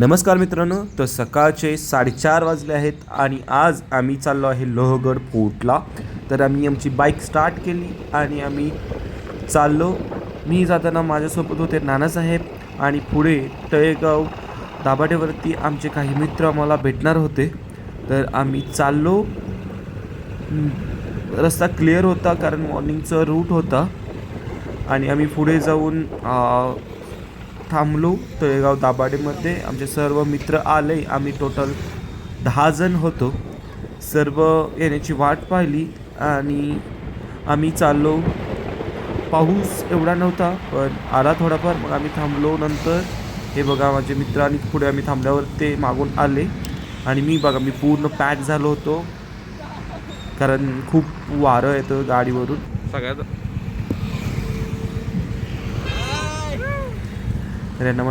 नमस्कार मित्रांनो तर सकाळचे साडेचार वाजले आहेत आणि आज आम्ही चाललो आहे लोहगड फोर्टला तर आम्ही आमची बाईक स्टार्ट केली आणि आम्ही चाललो. मी जाताना माझ्यासोबत होते नानासाहेब आणि पुढे तळेगाव दाभाडेवरती आमचे काही मित्र आम्हाला भेटणार होते. तर आम्ही चाललो. रस्ता क्लिअर होता कारण मॉर्निंगचं रूट होता. आणि आम्ही पुढे जाऊन थांबलो तळेगाव दाभाडेमध्ये. आमचे सर्व मित्र आले. आम्ही टोटल दहा जण होतो. सर्व येण्याची वाट पाहिली आणि आम्ही चाललो. पाऊस एवढा नव्हता पण आला थोडाफार. मग आम्ही थांबलो नंतर. हे बघा माझे मित्र आणि पुढे आम्ही थांबल्यावर ते मागून आले. आणि मी बघा मी पूर्ण पॅक झालो होतो. कारण खूप वारं येतं गाडीवरून. सगळ्यात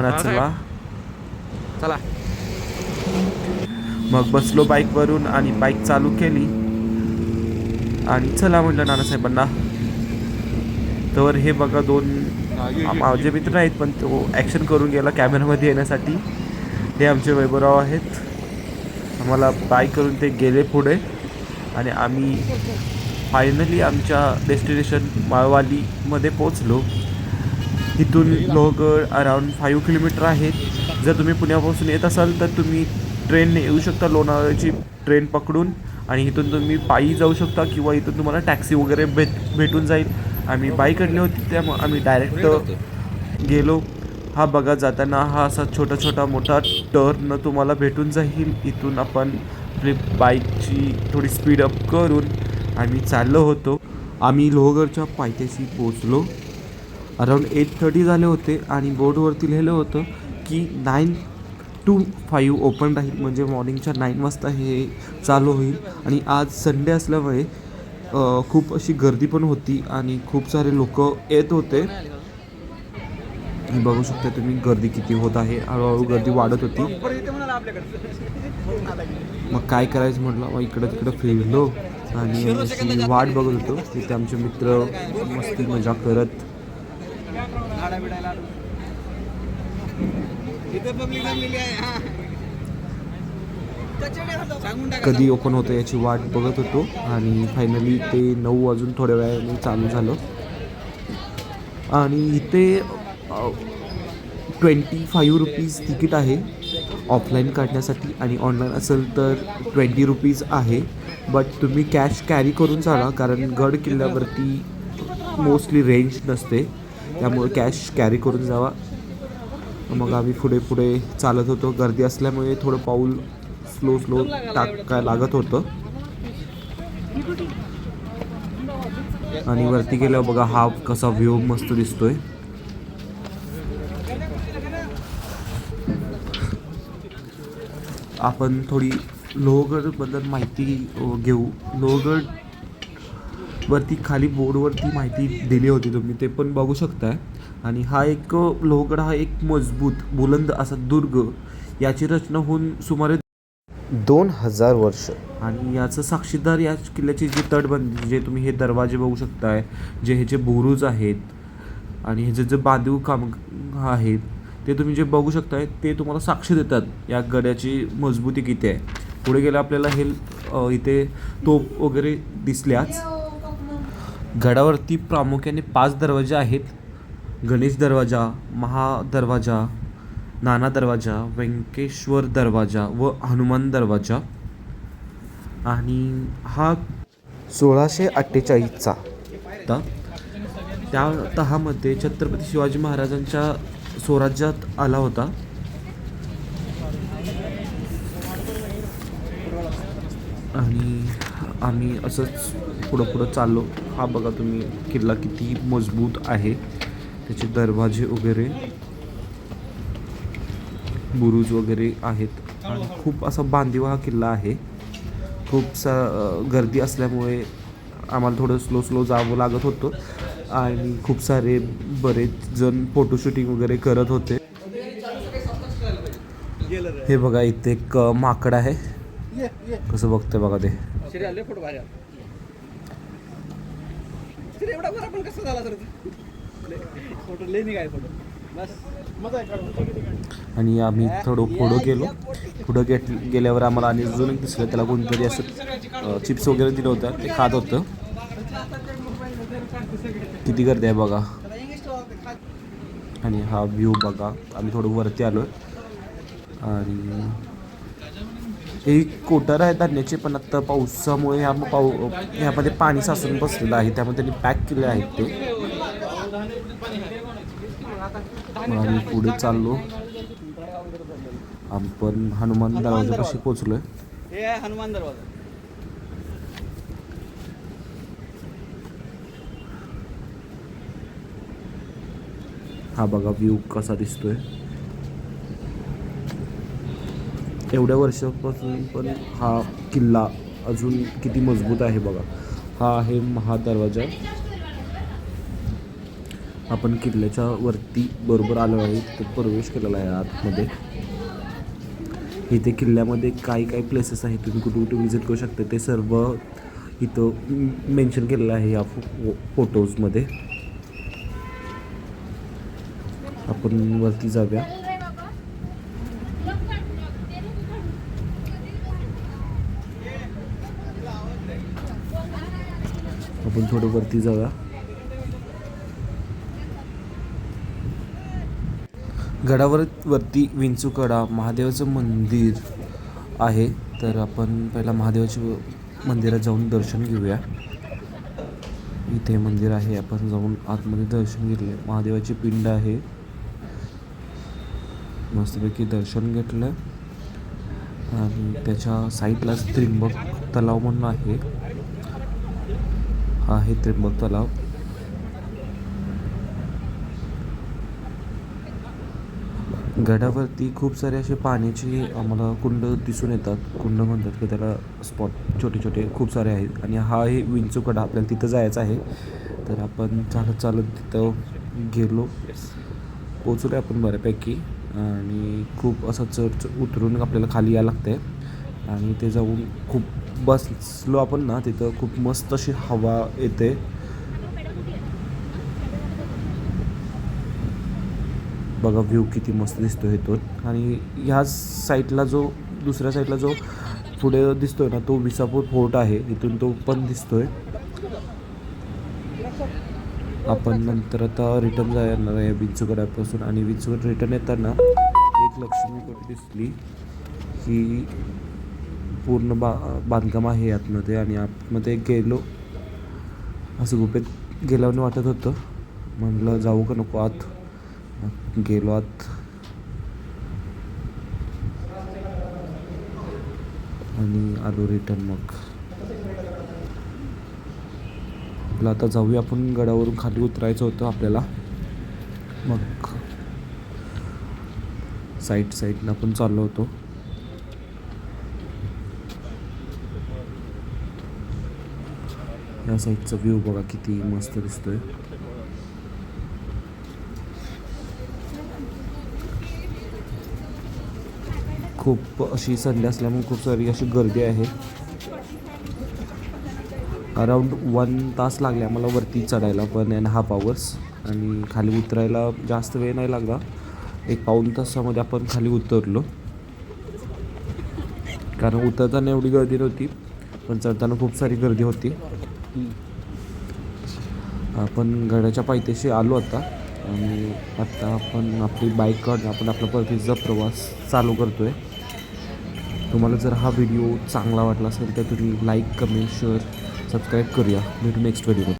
हा, चला चला. मग बसलो बाईकवरून आणि बाईक चालू केली. आणि चला म्हटलं नानासाहेबांना. तर हे बघा दोन माझे मित्र नाहीत पण तो ॲक्शन करून गेला कॅमेरामध्ये येण्यासाठी. हे आमचे वैभवराव आहेत. आम्हाला बाईक करून ते गेले पुढे. आणि आम्ही फायनली आमच्या डेस्टिनेशन माळवालीमध्ये पोचलो इथून लोहगड अराऊंड फाईव्ह किलोमीटर आहेत. जर तुम्ही पुण्यापासून येत असाल तर तुम्ही ट्रेनने येऊ शकता लोणावळ्याची ट्रेन पकडून. आणि इथून तुम्ही पायी जाऊ शकता किंवा इथून तुम्हाला टॅक्सी वगैरे भेट भेटून जाईल. आम्ही बाईक आणली होती त्यामुळे आम्ही डायरेक्ट गेलो. हा बघा जाताना हा असा छोटा छोटा मोठा टर्न तुम्हाला भेटून जाईल. इथून आपण आपली बाईकची थोडी स्पीड अप करून आम्ही चाललो होतो. आम्ही लोहगडच्या पायथ्याशी पोचलो अराऊंड एट थर्टी झाले होते आणि बोर्डवरती लिहिलं होतं की नाईन टू फाईव्ह ओपन राहील. म्हणजे मॉर्निंगच्या नाईन वाजता हे चालू होईल. आणि आज संडे असल्यामुळे खूप अशी गर्दी पण होती आणि खूप सारे लोक येत होते. बघू शकता तुम्ही गर्दी किती होत आहे. हळूहळू गर्दी वाढत होती. मग काय करायचं म्हटलं? मग इकडं तिकडं फिरलो आणि वाट बघत होतो. तिथे आमचे मित्र मस्ती मजा करत कधी ओपन होतं याची वाट बघत होतो आणि फायनली ते नऊ वाजून थोड्या वेळाने चालू झालं. आणि इथे ट्वेंटी फाईव्ह रुपीज तिकीट आहे ऑफलाईन काढण्यासाठी आणि ऑनलाईन असेल तर ट्वेंटी रुपीज आहे. बट तुम्ही कॅश कॅरी करून चाला कारण गड किल्ल्यावरती मोस्टली रेंज नसते. त्यामुळे कॅश कॅरी करून जावा. मग आम्ही पुढे पुढे चालत होतो. गर्दी असल्यामुळे थोडं पाऊल स्लो स्लो टाकाय लागत होतं. आणि वरती गेल्यावर बघा हा कसा व्ह्यू मस्त दिसतोय. आपण थोडी लोहगडबद्दल माहिती घेऊ. लोहगड वरती खाली बोर्डवरती माहिती दिली होती तुम्ही ते पण बघू शकताय. आणि हा एक लोहगड हा एक मजबूत बुलंद असा दुर्ग याची रचना होऊन सुमारे दोन हजार वर्ष. आणि याचं साक्षीदार या किल्ल्याची जी तटबंदी जे तुम्ही हे दरवाजे बघू शकताय जे हे जे बुरुज आहेत आणि हे जे जे बांधीव काम आहेत ते तुम्ही जे बघू शकताय ते तुम्हाला साक्ष देतात या गड्याची मजबूती किती आहे. पुढे गेलं आपल्याला हे इथे तोप वगैरे दिसल्याच. गडावरती प्रामुख्याने पाच दरवाजे आहेत. गणेश दरवाजा महादरवाजा नाना दरवाजा व्यंकेश्वर दरवाजा व हनुमान दरवाजा. आणि हा सोळाशे अठ्ठेचाळीसचा. होता त्या तहामध्ये छत्रपती शिवाजी महाराजांच्या स्वराज्यात आला होता. आणि आम्ही असंच पुढं पुढं चाललो. हा बघा तुम्ही किल्ला किती मजबूत आहे. त्याचे दरवाजे वगैरे बुरुज वगैरे आहेत. आणि खूप असा बांधिवा हा किल्ला आहे. खूप सा गर्दी असल्यामुळे आम्हाला थोडं स्लो स्लो जावं लागत होतं. आणि खूप सारे बरेच जण फोटोशूटिंग वगैरे करत होते. हे बघा इथे एक माकड आहे. कसं बघतोय बघा ते. फोटो भारी एवढा बरा पण कसा झाला सर फोटो लेनी काय फोटो. आणि आम्ही थोडं पुढं गेलो. पुढं गेट गेल्यावर आम्हाला आणि अजून एक दिसलं त्याला कोणतरी असं चिप्स वगैरे दिलं होतं. ते खात होतं. किती गर्दी आहे बघा. आणि हा व्ह्यू बघा. आम्ही थोडं वरती आलो आणि हे कोटर आहे धान्याचे पण आता पावसामुळे ह्या पाऊ ह्यामध्ये पाणी साचून बसलेलं आहे. त्यामुळे त्यांनी पॅक केले आहेत ते. मग आम्ही पुढे चाललो. आपण हनुमान दरवाजापाशी पोचलोय हे आहे हनुमान दरवाजा. हा बघा व्ह्यू कसा दिसतोय. एवढ्या वर्षापासून पण हा किल्ला अजून किती मजबूत आहे बघा. हा आहे महादरवाजा. आपण किल्ल्याच्या वरती बरोबर आलो आहे तर प्रवेश केलेला आहे आतमध्ये. इथे किल्ल्यामध्ये काही काही प्लेसेस आहेत तुम्ही कुठे कुठे विजिट करू शकता ते सर्व इथं मेन्शन केलेलं आहे या फो फोटोजमध्ये आपण वरती जाऊया. आपण थोडं वरती जाऊया. गडावर वरती विंचूकडा महादेवाचं मंदिर आहे. तर आपण पहिला महादेवाच्या मंदिरात जाऊन दर्शन घेऊया. इथे मंदिर आहे. आपण जाऊन आतमध्ये दर्शन घेतले. महादेवाची पिंड आहे. मस्तपैकी दर्शन घेतलं. आणि त्याच्या साईडलाच त्रिंबक तलाव म्हणून आहे. आहे त्रिंबक तलाव गडावरती खूप सारे असे पाण्याचे आम्हाला कुंड दिसून येतात. कुंड म्हणतात की त्याला स्पॉट छोटे छोटे खूप सारे आहेत. आणि हा आहे विंचूकडा आपल्याला तिथं जायचं आहे. तर आपण चालत चालत तिथं गेलो. पोचलो आपण बऱ्यापैकी. आणि खूप असं चढ उतरून आपल्याला खाली यायला लागतं आहे आणि ते जाऊन खूप बसलो आपण ना तिथं खूप मस्त अशी हवा येते. बघा व्ह्यू किती मस्त दिसतो इथून आणि ह्या साईडला जो दुसऱ्या साईडला जो पुढे दिसतोय ना तो विसापूर फोर्ट आहे. इथून तो पण दिसतोय. आपण नंतर आता रिटर्न जाणार आहे विंचुगडापासून. आणि विंचुगड रिटर्न येताना एक लक्ष्मी लक्ष्मीकोट दिसली. ही पूर्ण बा बांधकाम आहे आतमध्ये आणि आतमध्ये गेलो. असं गुपेत गेल्यावर वाटत होतं. म्हणलं जाऊ का नको आत. गेलो आत. आणि आलो रिटर्न मग. आपलं आता जाऊया आपण गडावरून खाली उतरायचं होतं आपल्याला. मग साईड साईडनं आपण चाललो होतो. या साईडचा व्ह्यू बघा किती मस्त दिसतोय. खूप अशी संडे असल्यामुळे खूप सारी अशी गर्दी आहे. अराऊंड वन तास लागले आम्हाला वरती चढायला वन अँड हाफ आवर्स आणि खाली उतरायला जास्त वेळ नाही लागला. एक पाऊण तासामध्ये आपण खाली उतरलो. कारण उतरताना एवढी गर्दी नव्हती पण चढताना खूप सारी गर्दी होती. आपण गडाच्या पायथ्याशी आलो आता आणि आता आपण आपली बाईक काढून आपण आपला परतीचा प्रवास चालू करतो आहे तुम्हाला जर हा व्हिडिओ चांगला वाटला असेल तर तुम्ही लाईक कमेंट शेअर सबस्क्राईब करूया. भेटू नेक्स्ट व्हिडिओ